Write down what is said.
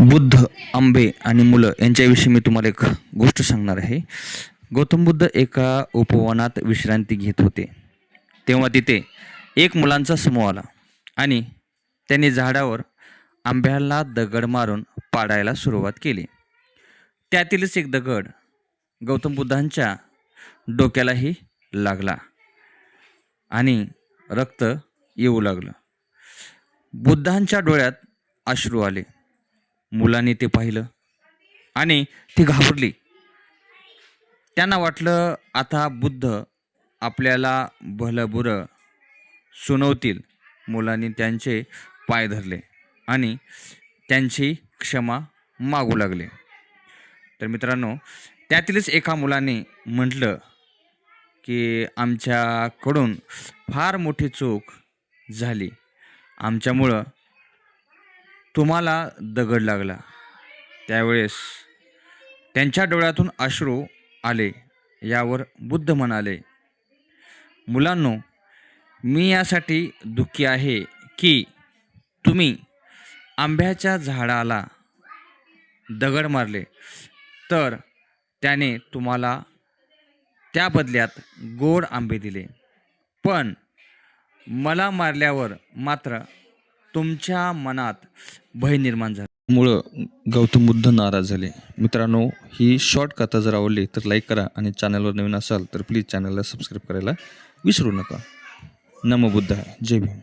बुद्ध आंबे आणि मुलं यांच्याविषयी मी तुम्हाला एक गोष्ट सांगणार आहे. गौतम बुद्ध एका उपवनात विश्रांती घेत होते. तेव्हा तिथे एक मुलांचा समूह आला आणि त्यांनी झाडावर आंब्याला दगड मारून पाडायला सुरुवात केली. त्यातीलच एक दगड गौतम बुद्धांच्या डोक्यालाही लागला आणि रक्त येऊ लागलं. बुद्धांच्या डोळ्यात अश्रू आले. मुलाने ते पाहिलं आणि ती घाबरली. त्यांना वाटलं आता बुद्ध आपल्याला भलं बुरं सुनवतील. मुलांनी त्यांचे पाय धरले आणि त्यांची क्षमा मागू लागले. तर मित्रांनो त्यातीलच एका मुलाने म्हटलं की आमच्याकडून फार मोठी चूक झाली. आमच्यामुळं तुम्हाला दगड लागला. त्यावेळेस त्यांच्या डोळ्यातून अश्रू आले यावर बुद्ध म्हणाले मुलांनो मी यासाठी दुःखी आहे की तुम्ही आंब्याच्या झाडाला दगड मारले. तर त्याने तुम्हाला त्या बदल्यात गोड आंबे दिले. पण मला मारल्यावर मात्र तुमच्या मनात भय निर्माण झाला. मुळं गौतम बुद्ध नाराज झाले. मित्रांनो ही शॉर्ट कथा जर आवडली तर लाईक करा आणि चॅनलवर नवीन असाल तर प्लीज चॅनलला सबस्क्राईब करायला विसरू नका. नमो बुद्ध जय भीम.